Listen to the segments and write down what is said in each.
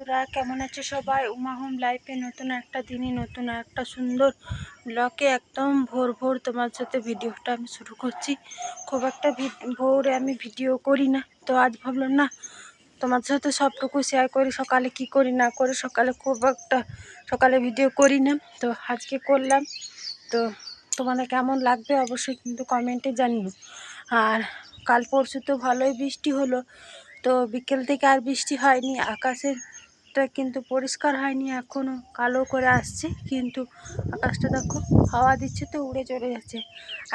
তোরা কেমন আছো সবাই? উমা হোম লাইফে নতুন একটা দিনই নতুন একটা সুন্দর ব্লকে একদম ভোর ভোর তোমার সাথে ভিডিওটা আমি শুরু করছি। খুব একটা ভোরে আমি ভিডিও করি না, তো আজ ভাবলাম না, তোমার সাথে সবটুকু শেয়ার করি, সকালে কি করি, না করে, সকালে খুব একটা সকালে ভিডিও করি না, তো আজকে করলাম। তো তোমাদের কেমন লাগবে অবশ্যই কিন্তু কমেন্টে জানিও। আর কাল পরশু তো ভালোই বৃষ্টি হলো, তো বিকেল থেকে আর বৃষ্টি হয়নি আকাশেরটা কিন্তু পরিষ্কার হয়নি এখনও কালো করে আসছে, কিন্তু আকাশটা দেখো হাওয়া দিচ্ছে তো উড়ে চলে যাচ্ছে।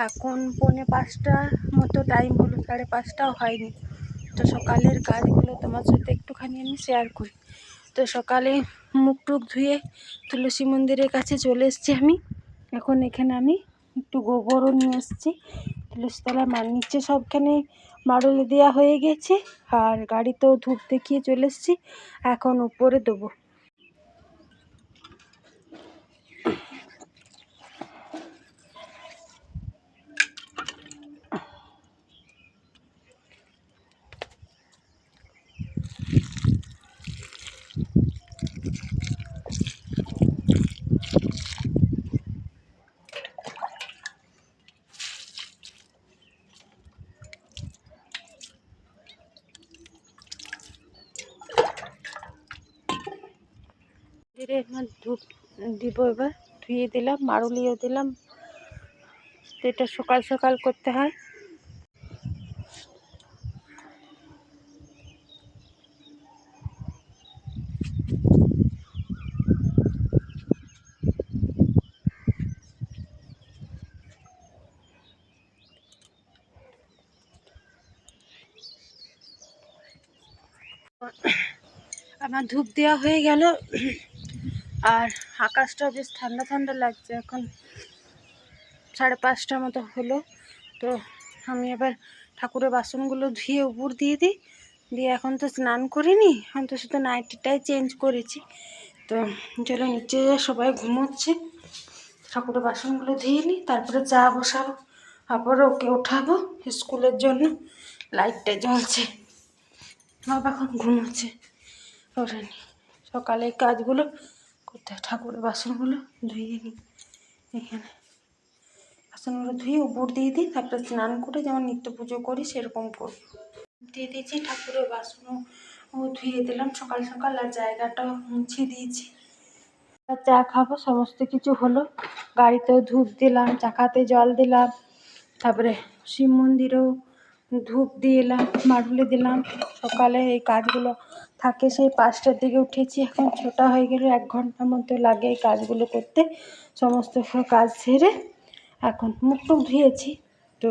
এখন পৌনে পাঁচটার মতো টাইম হলো, সাড়ে পাঁচটাও হয়নি। তো সকালের কাজগুলো তোমার সাথে একটুখানি আমি শেয়ার করি। তো সকালে মুখ টুক ধুয়ে তুলসী মন্দিরের কাছে চলে এসেছি আমি। এখন এখানে আমি একটু গোবরও নিয়ে এসেছি। তুলসী তলায় মার নিচে সবখানে মাড়ুলি দেওয়া হয়ে গেছে আর গাড়িতেও ধূপ দেখিয়ে চলে এসেছি। এখন উপরে দেবো। ধীরে আমার ধূপ দিব এবার, ধুয়ে দিলাম, মাড়ুলিও দিলাম। এটা সকাল সকাল করতে হয়। আমার ধূপ দেওয়া হয়ে গেল। আর আকাশটা বেশ ঠান্ডা ঠান্ডা লাগছে এখন সাড়ে পাঁচটা মতো হলো। তো আমি এবার ঠাকুরের বাসনগুলো ধুয়ে উপর দিয়ে দিই। দিয়ে এখন তো স্নান করিনি, এখন তো শুধু নাইটিটাই চেঞ্জ করেছি। তো চলো নিচে সবাই ঘুমোচ্ছে। ঠাকুরের বাসনগুলো ধুয়ে নিই, তারপরে চা বসাবো তারপরে ওকে ওঠাবো স্কুলের জন্য। লাইটটা জ্বলছে, বাবা এখন ঘুমোচ্ছে। ওরা নি সকালে কাজগুলো করতে ঠাকুরের বাসনগুলো ধুয়ে নিই এখানে। বাসনগুলো ধুয়ে উপর দিয়ে দিই, তারপরে স্নান করে যেমন নিত্য পুজো করি, সেরকম করব দিয়ে দিয়েছি ঠাকুরের বাসনও ধুয়ে দিলাম সকাল সকাল, আর জায়গাটা মুছে দিয়েছি। চা খাব, সমস্ত কিছু হলো। গাড়িতেও ধূপ দিলাম, চাকাতে জল দিলাম, তারপরে শিব মন্দিরেও ধূপ দিয়ে এলাম মারুলে দিলাম। সকালে এই কাজগুলো থাকে সেই পাঁচটার দিকে উঠেছি। এখন ছটা হয়ে গেলে এক ঘণ্টার মতো লাগে এই কাজগুলো করতে। সমস্ত কাজ সেরে এখন মুখ টুক ধুয়েছি। তো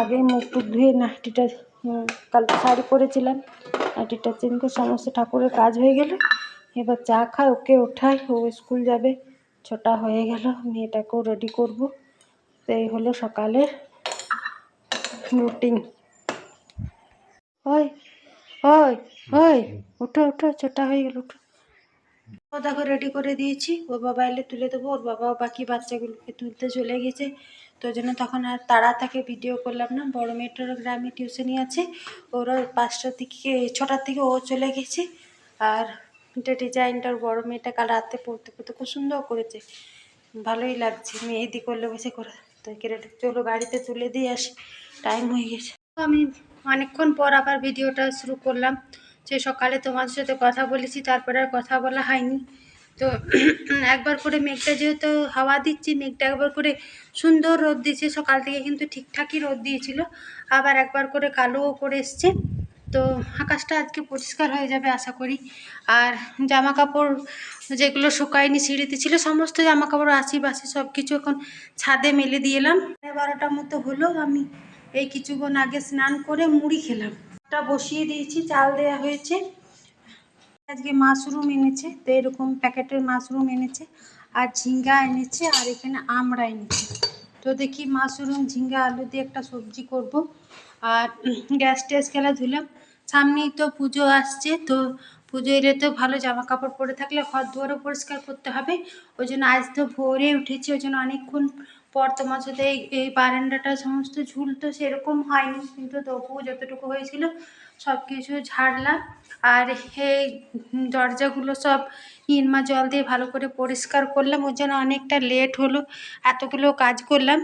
আগে মুখ টুক ধুয়ে নাইটিটা উম, কালকে শাড়ি পরেছিলাম। নাইটিটা চেঞ্জ করে সমস্ত ঠাকুরের কাজ হয়ে গেলে। এবার চা খাই ওকে ওঠাই ও স্কুল যাবে। ছটা হয়ে গেল মেয়েটাকেও রেডি করব। তো এই হলো সকালের রুটিন ওই ওই ওই ওঠো ওঠো ছটা হয়ে গেল ওঠো ও দেখো রেডি করে দিয়েছি। ওর বাবা এলে তুলে দেবো। ওর বাবাও বাকি বাচ্চাগুলোকে তুলতে চলে গেছে। তো ওই জন্য তখন আর তাড়া তাকে ভিডিও করলাম না। বড় মেয়েটারও গ্রামে টিউশনি আছে। ওরা পাঁচটার দিকে ছটার থেকে ও চলে গেছে। আর এটা ডিজাইনটার বড় মেয়েটা কাল রাতে পড়তে পড়তে খুব সুন্দর করেছে। ভালোই লাগছে। মেহেদি করলে বসে করে। তো কেটে চলো গাড়িতে তুলে দিয়ে আসি। টাইম হয়ে গেছে। আমি অনেকক্ষণ পর আবার ভিডিওটা শুরু করলাম যে সকালে তোমাদের সাথে কথা বলেছি, তারপরে আর কথা বলা হয়নি। তো একবার করে মেঘটা যেহেতু হাওয়া দিচ্ছি, মেঘটা একবার করে সুন্দর রোদ দিয়েছে, সকাল থেকে কিন্তু ঠিকঠাকই রোদ দিয়েছিল। আবার একবার করে কালোও করে এসছে। তো আকাশটা আজকে পরিষ্কার হয়ে যাবে আশা করি। আর জামা কাপড় যেগুলো শুকায়নি, সিঁড়িতে ছিল, সমস্ত জামা কাপড় আশি বাসি সব কিছু এখন ছাদে মেলে দিয়ে এলাম। বারোটার মতো হলো আমি এই কিছুক্ষণ আগে স্নান করে মুড়ি খেলাম। টা বসিয়ে দিয়েছি, চাল দেওয়া হয়েছে। আজকে মাশরুম এনেছে, তো এরকম প্যাকেটের মাশরুম এনেছে, আর ঝিঙ্গা এনেছে, আর এখানে আমড়া এনেছে। তো দেখি মাশরুম, ঝিঙ্গা, আলু দিয়ে একটা সবজি করব। আর গ্যাস ট্যাস খেলা ধুলাম। সামনেই তো পুজো আসছে, তো পুজো এলে তো ভালো জামা কাপড় পরে থাকলে ঘর দুয়ারও পরিষ্কার করতে হবে। ওই জন্য আজ তো ভোরে উঠেছি, ওই জন্য অনেকক্ষণ পর তোমার সাথে এই বারান্দাটা সমস্ত ঝুল তো সেরকম হয়নি, কিন্তু তবুও যতটুকু হয়েছিল সব কিছু ঝাড়লাম। আর এই দরজাগুলো সব নিরমা জল দিয়ে ভালো করে পরিষ্কার করলাম, ওর জন্য অনেকটা লেট হলো, এতগুলো কাজ করলাম।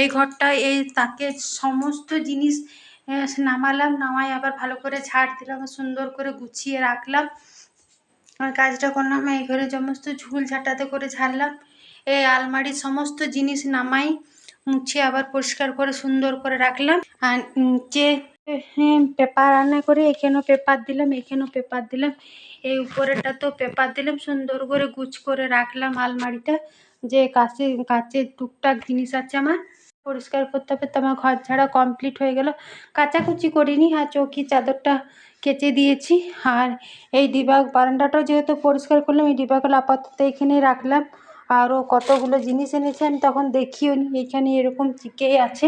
এই ঘরটা, এই তাকে সমস্ত জিনিস নামালাম নামাই আবার ভালো করে ঝাড় দিলাম, সুন্দর করে গুছিয়ে রাখলাম। আর কাজটা করলাম, এই ঘরে সমস্ত ঝুল ঝাঁটাতে করে ঝাড়লাম। আলমারির সমস্ত জিনিস নামাই, মুছে আবার পরিষ্কার করে সুন্দর করে রাখলাম। আর যে পেপার রান্না করে এখানেও পেপার দিলাম, এখানেও পেপার দিলাম। এই উপরেটা তো পেপার দিলাম, সুন্দর করে গুছ করে রাখলাম আলমারিটা। যে কাছে কাচের টুকটাক জিনিস আছে আমার, পরিষ্কার করতে হবে, তো আমার ঘর ঝাড়া কমপ্লিট হয়ে গেল। কাচাকুচি করিনি, আর চৌকি চাদরটা কেচে দিয়েছি। আর এই ডিবা বারান্দাটাও যেহেতু পরিষ্কার করলাম, এই ডিবাগুলো আপাতত এখানেই রাখলাম। আরও কতগুলো জিনিস এনেছে আমি তখন দেখিও নি, এখানে এরকম চিকেই আছে।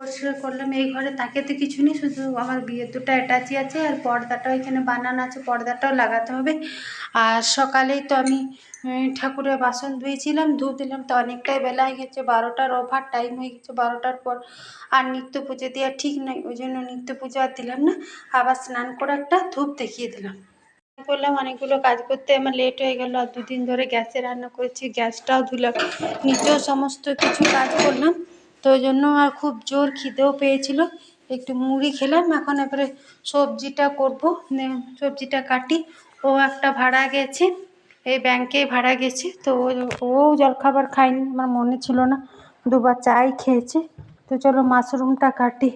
পরিষ্কার করলাম, এই ঘরে তাকে তো কিছু নেই, শুধু আমার বিয়ের দুটো অ্যাটাচি আছে আর পর্দাটাও এখানে বানানো আছে, পর্দাটাও লাগাতে হবে। আর সকালেই তো আমি ঠাকুরের বাসন ধুয়েছিলাম ধূপ দিলাম, তো অনেকটাই বেলা হয়ে গেছে, বারোটার ওভার টাইম হয়ে গেছে, বারোটার পর আর নিত্য পুজো দেওয়া ঠিক নয় ওই জন্য নিত্য পুজো আর দিলাম না, আবার স্নান করে একটা ধূপ দেখিয়ে দিলাম। করলাম, অনেকগুলো কাজ করতে আমার লেট হয়ে গেল, আর দুদিন ধরে গ্যাসে রান্না করেছি, গ্যাসটাও ধুলাম নিজেও সমস্ত কিছু কাজ করলাম, তো ওই জন্য আর খুব জোর খিদেও পেয়েছিল। একটু মুড়ি খেলাম, এখন এবারে সবজিটা করব সবজিটা কাটি, ও একটা ভাড়া গেছে, এই ব্যাংকে ভাড়া গেছে, তো ও- জলখাবার খায়নি, আমার মনে ছিল না, দুবার চাই খেয়েছে, তো চলো মাশরুমটা কাটি।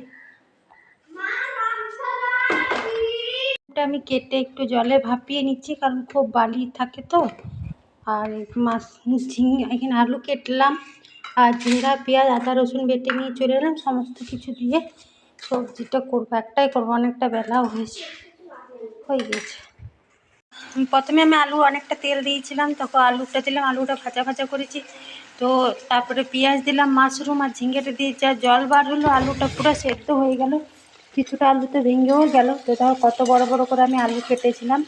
আমি কেটে একটু জলে ভাপিয়ে নিচ্ছি, কারণ খুব বালি থাকে তো। আর মাছ, ঝিঙে, এখানে আলু কেটলাম, আর ঝিঙ্গা, পেঁয়াজ, আদা, রসুন বেটে নিয়ে চলে এলাম। সমস্ত কিছু দিয়ে সবজিটা করব, একটাই করব, অনেকটা বেলাও হয়েছে, হয়ে গেছে। প্রথমে আমি আলু অনেকটা তেল দিয়েছিলাম তখন আলুটা দিলাম, আলুটা ভাজা ভাজা করেছি। তো তারপরে পেঁয়াজ দিলাম, মাশরুম আর ঝিঙ্গেটা দিয়ে যা জল বার হলো, আলুটা পুরো সেদ্ধ হয়ে গেল। কিছুটা আলুতে ভেঙেও গেল। তো তাও কত বড় বড় করে আমি আলু কেটেছিলাম।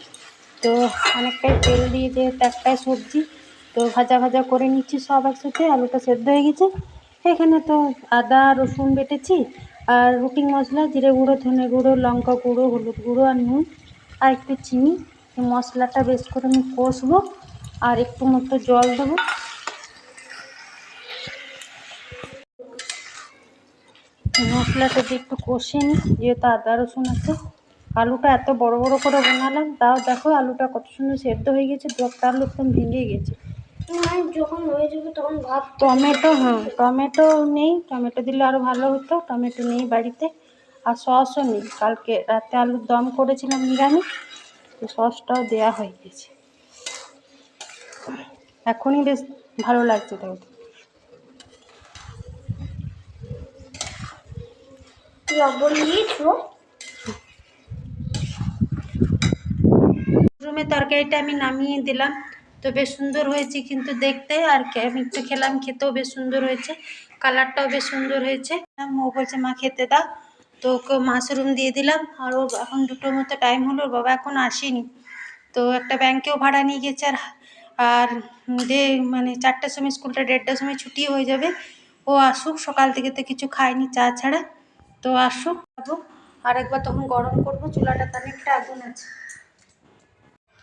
তো অনেকটাই তেল দিয়ে যেহেতু একটাই সবজি, তো ভাজা ভাজা করে নিচ্ছি সব একসাথে, আলুটা সেদ্ধ হয়ে গেছে। এখানে তো আদা, রসুন বেটেছি আর রুটি মশলা, জিরে গুঁড়ো, ধনে গুঁড়ো, লঙ্কা গুঁড়ো, হলুদ গুঁড়ো আর নুন আর একটু চিনি। মশলাটা বেশ করে আমি কষবো আর একটু মতো জল দেবো। মশলাটা দিয়ে একটু কষে নিই যেহেতু আদা রসুন আছে। আলুটা এত বড় বড় করে বানালাম তাও দেখো আলুটা কত সুন্দর সেদ্ধ হয়ে গেছে দু একটা আলু একদম ভেঙে গেছে। যখন হয়ে যাবে তখন ভাত টমেটো হ্যাঁ টমেটো নেই টমেটো দিলে আরও ভালো হতো টমেটো নেই বাড়িতে। আর সসও নেই কালকে রাতে আলুর দম করেছিলাম নিরামিষ তো সসটাও দেওয়া হয়ে গেছে। এখনই বেশ ভালো লাগছে তাই লবণ রুমের তরকারিটা আমি নামিয়ে দিলাম। তো বেশ সুন্দর হয়েছে কিন্তু দেখতে, আর আমি তো খেলাম, খেতেও বেশ সুন্দর হয়েছে, কালারটাও বেশ সুন্দর হয়েছে। ও বলছে, মা, খেতে দাও। তো ওকে মাশরুম দিয়ে দিলাম, আর ও এখন দুটোর মতো টাইম হলো, ওর বাবা এখন আসেনি। তো একটা ব্যাংকেও ভাড়া নিয়ে গেছে, আর আর যে মানে চারটার সময়, স্কুলটা দেড়টার সময় ছুটি হয়ে যাবে। ও আসুক, সকাল থেকে তো কিছু খায়নি, চা ছাড়া। তো আসো আর একবার তখন গরম করব চুলাটা অনেকটা আগুন আছে।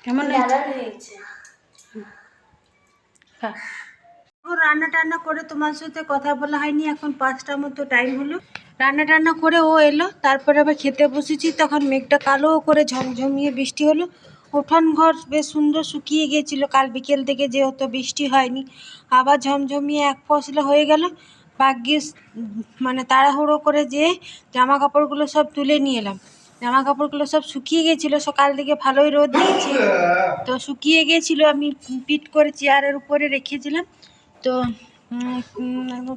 কেমন হয়েছে? রান্না টান্না করে তোমার সাথে কথা বলা হয়নি এখন পাঁচটার মতো টাইম হলো। রান্না টান্না করে ও এলো তারপরে আবার খেতে বসেছি তখন মেঘটা কালো করে ঝমঝমিয়ে বৃষ্টি হলো। উঠান ঘর বেশ সুন্দর শুকিয়ে গিয়েছিল কাল বিকেল থেকে যেহেতু বৃষ্টি হয়নি আবার ঝমঝমিয়ে এক ফসলে হয়ে গেল। ভাগ্যিস মানে তাড়াহুড়ো করে যেয়ে জামা কাপড়গুলো সব তুলে নিয়ে এলাম। জামা কাপড়গুলো সব শুকিয়ে গিয়েছিল সকাল থেকে ভালোই রোদ দিয়েছে। তো শুকিয়ে গিয়েছিল আমি পিট করে চেয়ারের উপরে রেখেছিলাম। তো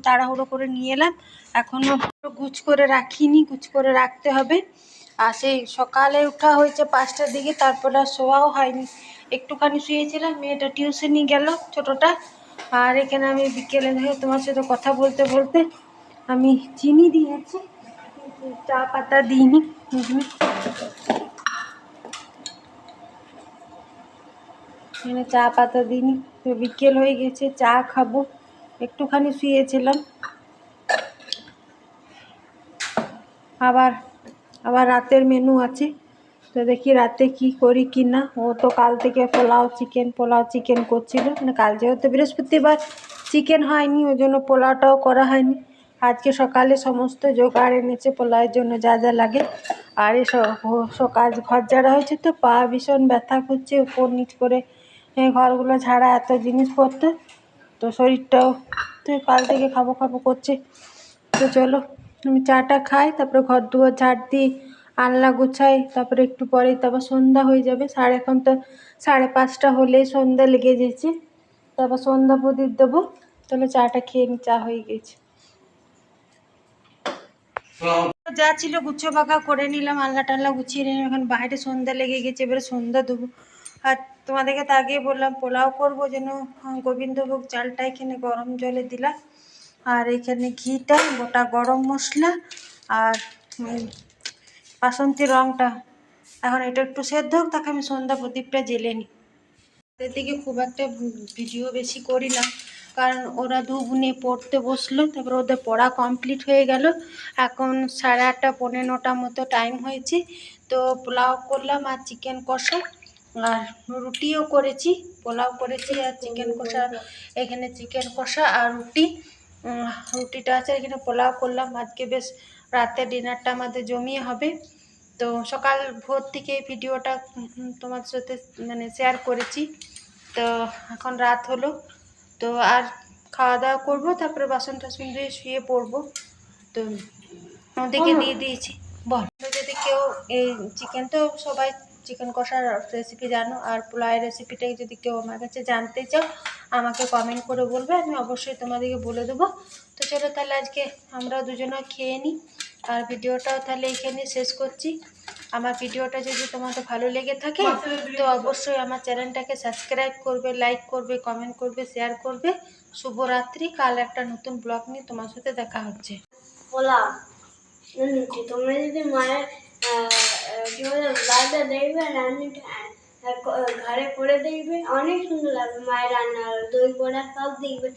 তাড়াহুড়ো করে নিয়ে এলাম। এখনও গুছ করে রাখিনি গুছ করে রাখতে হবে। আর সেই সকালে ওঠা হয়েছে পাঁচটার দিকে, তারপরে আর শোয়াও হয়নি। একটুখানি শুয়েছিলাম, মেয়েটা টিউশনি গেল, ছোটোটা। আর এখানে আমি বিকেলে ধরে তোমার সাথে কথা বলতে বলতে আমি চিনি দিয়েছি চা পাতা দিইনি। এখানে চা পাতা দিইনি, তো বিকেল হয়ে গেছে, চা খাব। একটুখানি শুয়েছিলাম। আবার আবার রাতের মেনু আছে। তো দেখি রাতে কি করি কি না। ও তো কাল থেকে পোলাও চিকেন পোলাও চিকেন করছিল। মানে কাল যেহেতু বৃহস্পতিবার চিকেন হয়নি, ওই জন্য পোলাওটাও করা হয়নি। আজকে সকালে সমস্ত জোগাড় এনেছে, পোলাওয়ের জন্য যা যা লাগে। আর এ সকাল ঘর ঝাড়া হয়েছে তো, পা ভীষণ ব্যথা করছে, উপর নিচ করে ঘরগুলো ঝাড়া এত জিনিসপত্র। তো শরীরটাও তো কাল থেকে খাব খাব করছে। তো চলো, আমি চাটা খাই, তারপরে ঘর দুয়ার ঝাড় দিই। আনলা গুছাই, তারপরে একটু পরেই তারপর সন্ধ্যা হয়ে যাবে। সাড়ে এখন তো সাড়ে পাঁচটা হলেই সন্ধ্যা লেগে যেছে তারপর সন্ধ্যা প্রদীপ দেবো। তাহলে চাটা খেয়ে নি, চা হয়ে গেছে। যা ছিল গুছো বাঁকা করে নিলাম, আলনা টাল্লা গুছিয়ে নিলাম। এখন বাইরে সন্ধ্যা লেগে গেছে, এবারে সন্ধ্যা দেবো। আর তোমাদেরকে তো আগেই বললাম, পোলাও করব যেন গোবিন্দভোগ চালটা এখানে গরম জলে দিলাম। আর এখানে ঘিটা, গোটা গরম মশলা আর বাসন্তী রঙটা এখন এটা একটু সেদ্ধ হোক, তাকে আমি সন্ধ্যা প্রদীপটা জেলে নিই। রাতের দিকে খুব একটা ভিডিও বেশি করি না, কারণ ওরা দু বোনে পড়তে বসল, তারপর ওদের পড়া কমপ্লিট হয়ে গেল। এখন সাড়ে আটটা, পৌনে নটা মতো টাইম হয়েছে। তো পোলাও করলাম আর চিকেন কষা, আর রুটিও করেছি, পোলাও করেছি আর চিকেন কষা। এখানে চিকেন কষা আর রুটি। রুটিটা আছে, এখানে পোলাও করলাম। আজকে বেশ রাতে ডিনারটা আমাদের জমিয়ে হবে। তো সকাল ভোর থেকে ভিডিওটা তোমার সাথে মানে শেয়ার করেছি। তো এখন রাত হলো। তো আর খাওয়া দাওয়া করব তারপরে বাসন টাসন দিয়ে শুয়ে পড়ব। তো ওদেরকে দিয়ে দিয়েছি। বল। যদি কেউ এই চিকেন তো সবাই চিকেন কষার রেসিপি জানো আর পোলাওয়ের রেসিপিটাই যদি কেউ আমার কাছে জানতে চাও আমাকে কমেন্ট করে বলবে আমি অবশ্যই তোমাদেরকে বলে দেবো। তো চলো তাহলে আজকে আমরা দুজনে খেয়ে নিই। আর ভিডিওটাও তাহলে এখানে শেষ করছি। আমার ভিডিওটা যদি তোমাদের ভালো লেগে থাকে তো অবশ্যই আমার চ্যানেলটাকে সাবস্ক্রাইব করবে লাইক করবে কমেন্ট করবে শেয়ার করবে। শুভরাত্রি কাল একটা নতুন ব্লগ নিয়ে তোমার সাথে দেখা হচ্ছে। নিচ্ছি তোমরা যদি মায়ের বলে লাইটা দেখবে ঘরে করে দেখবে। অনেক সুন্দর লাগবে। মায়ের রান্না দই বড়া সব দেখবে।